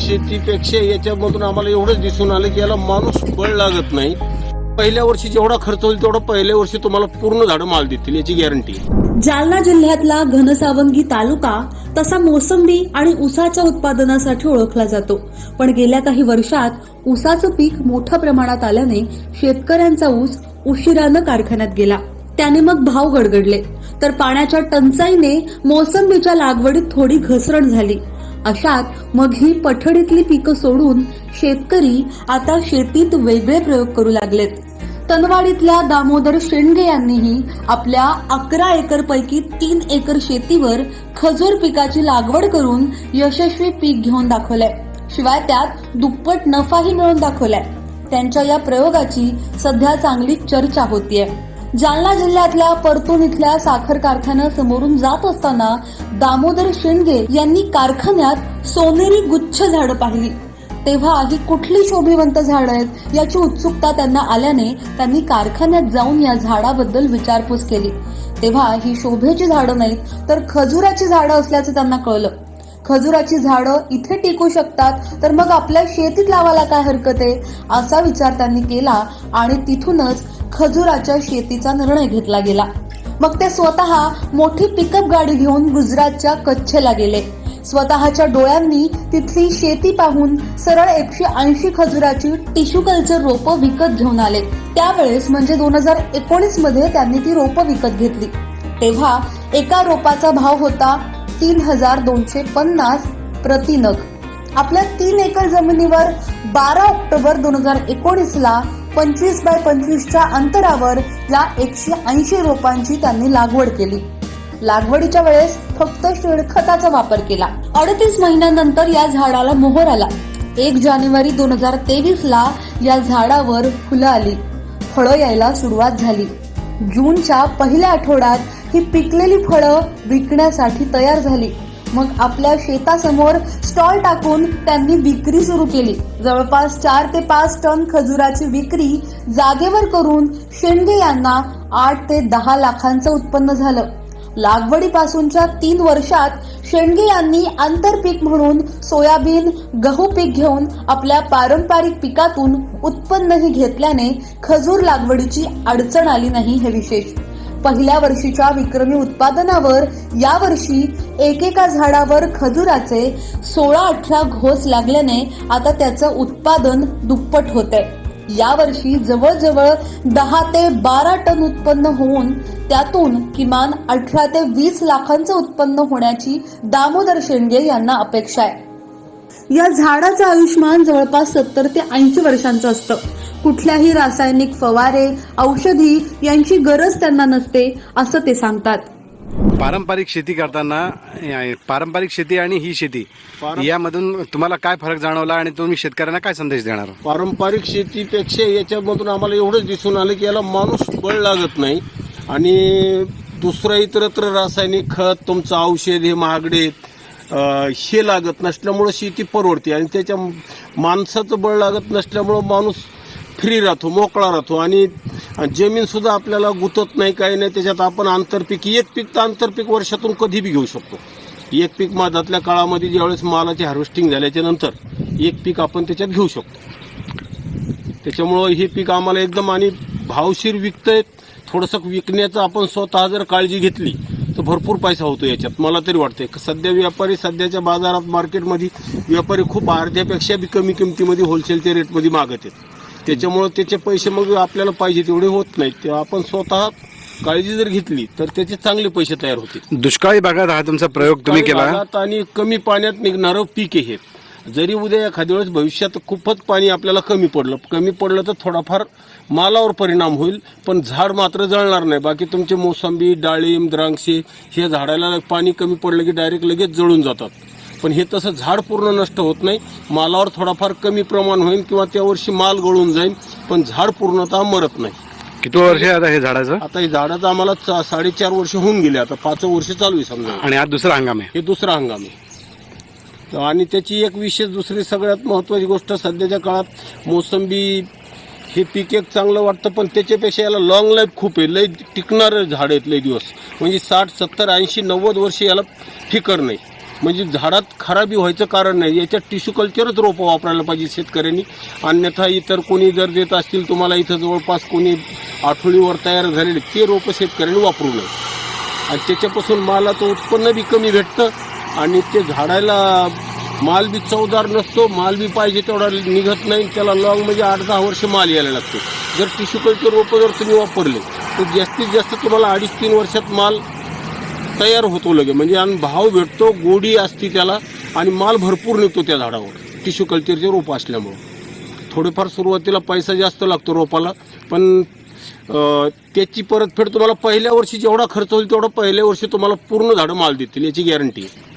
शेतीपेक्षा याच्यामधून आम्हाला एवढंच दिसून आलं की याला माणूस बळ लागत नाही. पहिल्या वर्षी जेवढा खर्च होईल तेवढा पहिल्या वर्षी तुम्हाला पूर्ण झाडं माल देतील याची गॅरंटी जालना जिल्ह्यातला घनसावंगी तालुका तसा मोसंबी आणि ऊसाच्या उत्पादनासाठी ओळखला जातो. पण गेल्या काही वर्षात ऊसाचं पीक मोठ्या प्रमाणात आल्याने शेतकऱ्यांचा ऊस उशिरानं कारखान्यात गेला. त्याने मग भाव गडगडले. तर पाण्याच्या टंचाईने मोसंबीच्या लागवडीत थोडी घसरण झाली. अशात मग ही पठडीतली पिकं सोडून शेतकरी आता शेतीत वेगळे प्रयोग करू लागलेत. तनवाडीतल्या दामोदर शेंडगे यांनीही आपल्या अकरा एकर पैकी तीन एकर शेतीवर खजूर पिकाची लागवड करून यशस्वी पीक घेऊन दाखवलंय. शिवाय त्यात दुप्पट नफाही मिळवून दाखवलाय. त्यांच्या या प्रयोगाची सध्या चांगली चर्चा होतीये. जालना जिल्ह्यातल्या परतून इथल्या साखर कारखान्यासमोरून जात असताना दामोदर शेंडगे यांनी कारखान्यात सोनेरी गुच्छ झाडं पाहिली. तेव्हा ही कुठली शोभिवंत झाड आहेत याची उत्सुकता त्यांना आल्याने त्यांनी कारखान्यात जाऊन या झाडाबद्दल विचारपूस केली. तेव्हा ही शोभेची झाडं नाहीत तर खजुराची झाडं असल्याचं त्यांना कळलं. खजुराची झाडं इथे टिकू शकतात तर मग आपल्या शेतीत लावायला काय हरकत आहे? असा विचार त्यांनी केला आणि तिथूनच खजुराच्या शेतीचा निर्णय घेतला गेला. मग ते स्वतः मोठी पिकअप गाडी घेऊन गुजरातच्या कच्छला गेले. स्वतःच्या डोळ्यांनी तिथली शेती पाहून सरळ एकशे ऐंशी खजुराची टिश्यू कल्चर रोपं विकत घेऊन आले. त्यावेळेस म्हणजे दोन हजार एकोणीसमध्ये त्यांनी ती रोपं विकत घेतली. तेव्हा एका रोपाचा भाव होता तीन हजार दोनशे पन्नास प्रति नग. आपल्या तीन एकर जमिनीवर बारा ऑक्टोबर दोन हजार एकोणीस ला पंचवीस बाय पंचवीसच्या अंतरावर या एकशे ऐंशी रोपांची त्यांनी लागवड केली. लागवडीच्या वेळेस फक्त शेणखताचा वापर केला. अडतीस महिन्यानंतर या झाडाला मोहर आला. एक जानेवारी दोन हजार तेवीस ला या झाडावर फुलं आली. फळं यायला सुरुवात झाली. जूनच्या पहिल्या आठवड्यात ही पिकलेली फळं विकण्यासाठी तयार झाली. मग आपल्या शेतासमोर स्टॉल टाकून त्यांनी विक्री सुरू केली. जवळपास चार ते पाच टन खजुराची विक्री जागेवर करून शेंडगे यांना आठ ते दहा लाखांचं उत्पन्न झालं. लागवडीपासूनच्या तीन वर्षात शेंडगे यांनी आंतरपीक म्हणून सोयाबीन गहू पीक घेऊन आपल्या पारंपरिक पिकातून उत्पन्नही घेतल्याने खजूर लागवडीची अडचण आली नाही हे विशेष. पहिल्या वर्षीच्या विक्रमी उत्पादनावर यावर्षी एकेका झाडावर खजुराचे सोळा अठरा घोस लागल्याने आता त्याचं उत्पादन दुप्पट होते यावर्षी जवळजवळ दहा ते बारा टन उत्पन्न होऊन त्यातून किमान अठरा ते वीस लाखांचं उत्पन्न होण्याची दामोदर शेंडगे यांना अपेक्षा आहे. या झाडाचं आयुष्यमान जवळपास सत्तर ते ऐंशी वर्षांचं असतं. कुठल्याही रासायनिक फवारे औषधी यांची गरज त्यांना नसते असं ते सांगतात. पारंपरिक शेती करताना पारंपरिक शेती आणि ही शेती यामधून तुम्हाला काय फरक जाणवला आणि तुम्ही शेतकऱ्यांना काय संदेश देणार? पारंपरिक शेतीपेक्षा याच्यामधून आम्हाला एवढंच दिसून आलं की याला माणूस बळ लागत नाही. आणि दुसरं इतरत्र रासायनिक खत तुमचं औषध हे महागडे हे लागत नसल्यामुळं शेती परवडते आणि त्याच्या माणसाचं बळ लागत नसल्यामुळं माणूस फ्री राहतो मोकळा राहतो आणि जमीन सुद्धा आपल्याला गुतत नाही काही नाही. त्याच्यात आपण आंतरपीक एक पीक तर आंतरपीक वर्षातून कधी बी घेऊ शकतो. एक पीक माधातल्या काळामध्ये ज्यावेळेस मालाची हार्वेस्टिंग झाल्याच्यानंतर एक पीक आपण त्याच्यात घेऊ शकतो. त्याच्यामुळं हे पीक आम्हाला एकदम आणि भावशीर विकतंय. थोडंसं विकण्याचं आपण स्वतः जर काळजी घेतली तर भरपूर पैसा होतो याच्यात. मला तरी वाटतंय. सध्या व्यापारी सध्याच्या बाजारात मार्केटमध्ये व्यापारी खूप अर्ध्यापेक्षा बी कमी किमतीमध्ये होलसेलच्या रेटमध्ये मागत आहेत. त्याच्यामुळं त्याचे पैसे मग आपल्याला पाहिजे तेवढे होत नाहीत. तेव्हा आपण स्वतः काळजी जर घेतली तर त्याचे चांगले पैसे तयार होतील. दुष्काळी भागात हा तुमचा प्रयोग तुम्ही केला? आणि कमी पाण्यात निघणारं पीक हे. जरी उद्या एखाद्या वेळेस भविष्यात खूपच पाणी आपल्याला कमी पडलं कमी पडलं तर थोडाफार मालावर परिणाम होईल पण झाड मात्र जळणार नाही. बाकी तुमचे मोसंबी डाळिंब द्राक्षे हे झाडाला पाणी कमी पडलं की डायरेक्ट लगेच जळून जातात. पण हे तसं झाड पूर्ण नष्ट होत नाही मालावर थोडाफार कमी प्रमाण होईल किंवा त्या वर्षी माल गळून जाईल पण झाड पूर्णतः मरत नाही. किती वर्ष आहे आता हे झाडाचं? आता हे झाडाचं आम्हाला चा- साडेचार वर्ष होऊन गेले आता पाच वर्ष चालू आहे समजा. आणि हा दुसरा हंगाम आहे. हे दुसरा हंगाम आहे. आणि त्याची एक विशेष दुसरी सगळ्यात महत्वाची गोष्ट सध्याच्या काळात मोसंबी हे पीक एक चांगलं वाटतं पण त्याच्यापेक्षा याला लॉंग लाईफ खूप आहे. लय टिकणारं झाड आहेत लय दिवस. म्हणजे साठ सत्तर ऐंशी नव्वद वर्ष याला फिकर नाही. म्हणजे झाडात खराबी व्हायचं कारण नाही. याच्यात टिश्यू कल्चरच रोपं वापरायला पाहिजे शेतकऱ्यांनी. अन्यथा इतर कोणी जर देत असतील तुम्हाला इथं जवळपास कोणी आठवडीवर तयार झालेले ते रोपं शेतकऱ्यांनी वापरू नये. आणि त्याच्यापासून मालाचं उत्पन्न बी कमी भेटतं. आणि ते झाडाला माल बी चवदार नसतो माल बी पाहिजे तेवढा निघत नाही त्याला लॉंग म्हणजे आठ दहा वर्ष माल यायला लागतो. जर टिश्यू कल्चर रोपं जर तुम्ही वापरले तर जास्तीत जास्त तुम्हाला अडीच तीन वर्षात माल तयार होतो लगे म्हणजे आणि भाव भेटतो गोडी असते त्याला आणि माल भरपूर निघतो त्या झाडावर. टिश्यू कल्चरचे रोपं असल्यामुळं. थोडेफार सुरुवातीला पैसा जास्त लागतो रोपाला पण त्याची परतफेड तुम्हाला पहिल्या वर्षी जेवढा खर्च होईल तेवढा पहिल्या वर्षी तुम्हाला पूर्ण झाडं माल देतील याची गॅरंटी आहे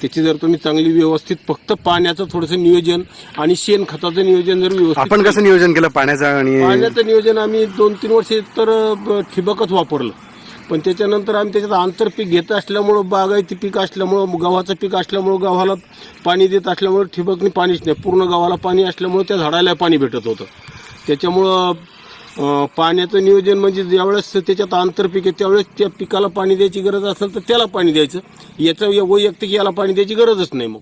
त्याची जर तुम्ही चांगली व्यवस्थित फक्त पाण्याचं थोडंसं नियोजन आणि शेणखताचं नियोजन जर व्यवस्थित आपण कसं नियोजन केलं पाण्याचं आणि पाण्याचं नियोजन आम्ही दोन तीन वर्ष तर ब- ठिबकच वापरलं. पण त्याच्यानंतर आम्ही त्याच्यात आंतरपीक घेत असल्यामुळं बागायती पीक असल्यामुळं गव्हाचं पीक असल्यामुळं गव्हाला पाणी देत असल्यामुळं ठिबकनी पाणीच नाही. पूर्ण गव्हाला पाणी असल्यामुळं त्या झाडाला पाणी भेटत होतं. त्याच्यामुळं अं, पाण्याचं नियोजन म्हणजे ज्यावेळेस त्याच्यात आंतरपीक आहे त्यावेळेस त्या पिकाला पाणी द्यायची गरज असेल तर त्याला पाणी द्यायचं. याचं वैयक्तिक याला पाणी द्यायची गरजच नाही मग.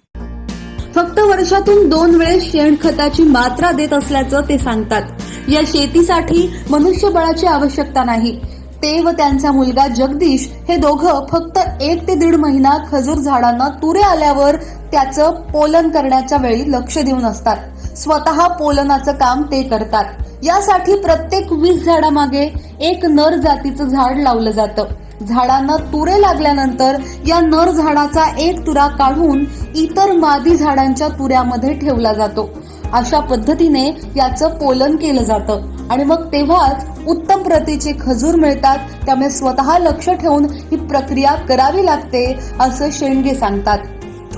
फक्त वर्षातून दोन वेळेस शेणखताची मात्रा देत असल्याचं ते सांगतात. या शेतीसाठी मनुष्यबळाची आवश्यकता नाही. ते व त्यांचा मुलगा जगदीश हे दोघं फक्त एक ते दीड महिना खजूर झाडांना तुरे आल्यावर त्याचं पोलन करण्याच्या वेळी लक्ष देऊन असतात. स्वतः पोलनाचं काम ते करतात. यासाठी प्रत्येक वीस झाडामागे एक नर जातीचं झाड लावलं जातं. झाडांना तुरे लागल्यानंतर या नर झाडाचा एक तुरा काढून इतर मादी झाडांच्या तुऱ्यामध्ये ठेवला जातो. अशा पद्धतीने याचं पोलन केलं जातं. आणि मग तेव्हाच उत्तम प्रतीचे खजूर मिळतात. त्यामुळे स्वतः लक्ष ठेवून ही प्रक्रिया करावी लागते असं शेंडगे सांगतात.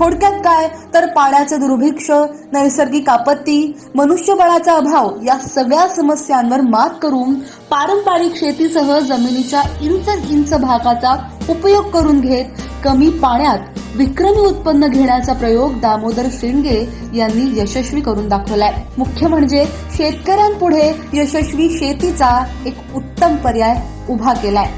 थोडक्यात काय? तर पाण्याचं दुर्भिक्ष नैसर्गिक आपत्ती मनुष्यबळाचा अभाव या सगळ्या समस्यांवर मात करून पारंपरिक शेतीसह जमिनीच्या इंच इंच भागाचा उपयोग करून घेत कमी पाण्यात विक्रमी उत्पन्न घेण्याचा प्रयोग दामोदर शेंडगे यांनी यशस्वी करून दाखवलाय. मुख्य म्हणजे शेतकऱ्यांपुढे यशस्वी शेतीचा एक उत्तम पर्याय उभा केलाय.